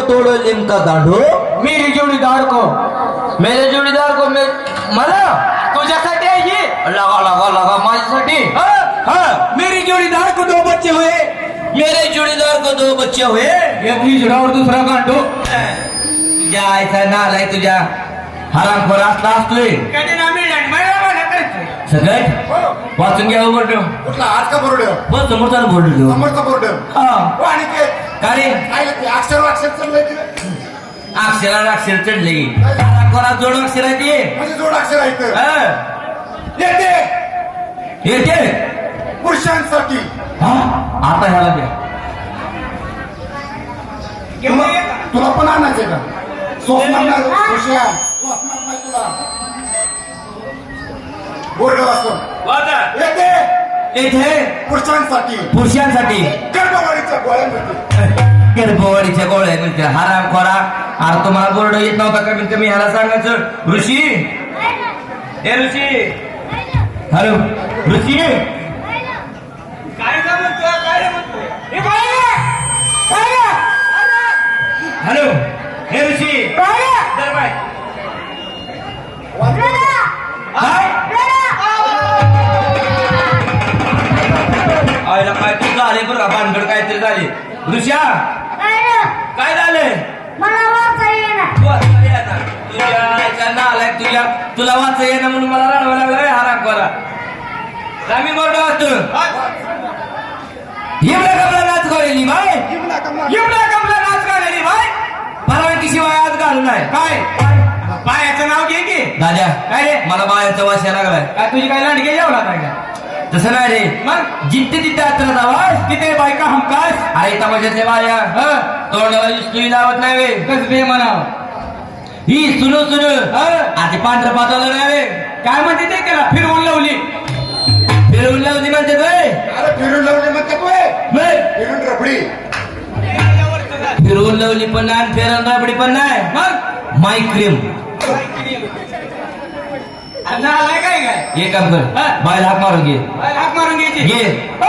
तोड़ तोड़ लिमका दांडो मेरी जोडीदार को। मेरे जोडीदार को मे मला तुझ्यासाठी आहे ही. लगा लगा लगा माझ्यासाठी हा? हा. मेरी जोडीदार को दो बच्चे हुए। मेरे जोडीदार को दो बच्चे हुए। एक हिजडा और दुसरा गांडो तुझ्या आयचा नाल आहे तुझ्या हराम खोर असला असतोय सगळं वाचून घ्या बोर्ड कुठला आज का बोर्ड बस समोरचा बोर्ड समोरचा बोर्ड हा? आणि ते का रे? काय ते अक्षर अक्षर चाललंय अक्षराला अक्षर चढले. खोरा जोड अक्षर आहे ते? म्हणजे जोड अक्षर आहे. येते. येते. पुरुषांसाठी. हा? आता ह्याला द्या. तुला पण आणायचंय का? सोसणार नाही पुरुषा सोसणार नाही तुला. बोर्ड वाचतो येते. येथे पुरुषांसाठी. पुरुषांसाठी. गर्भवाडीच्या गोळ्या मिळतील. गर्भवाडीच्या गोळ्या मिळते हराम खोरा. अरे तुम्हाला बोर्ड येत नव्हता कमीत कमी ह्याला सांगायचं. ऋषी? ए ऋषी? हॅलो? ऋषी? काय म्हणतो काय म्हणतो हे? हॅलो? हे ऋषी? काय झाले ऋषा काय झाले? मला. तुझ्या नालायक तुझ्या तुला वाचा येणं म्हणून मला रडवा लागला रे हराम खोरा आम्ही बोर्ड वाचतो एवढा कमला नाच करेली बाय किमला कमला एवढा कमला नाच घालेली बाय परवानगी शिवाय आज घालू नाही. काय? बायाचं नाव घे की. दादा काय रे? मला बायाचा वास यायला लागलाय. काय तुझी काय लांडगे जेवला काय? का तसं नाही रे? मग जिंकते तिथे आत्रात आवाज तिथे बायका हमकास अरे तमाशातले बाया हं? तोंडाला इस्त्री लावत नाही वे कस बे म्हणाव ही सुनो सुनो हं? आता पांढरं पाताला नाही काय म्हणते ते त्याला? फिरवून लावली. फिरवून लावली म्हणते अरे फिरून लावले तोय फिरून रबडी. फिरवून लावली पण नाही फेरन राबडी पण नाही. मग? माय क्रीम आता काय काय? हे काम कर हं? बायला हाक मारून घे. हाक मारून घ्यायची. घे. ओ,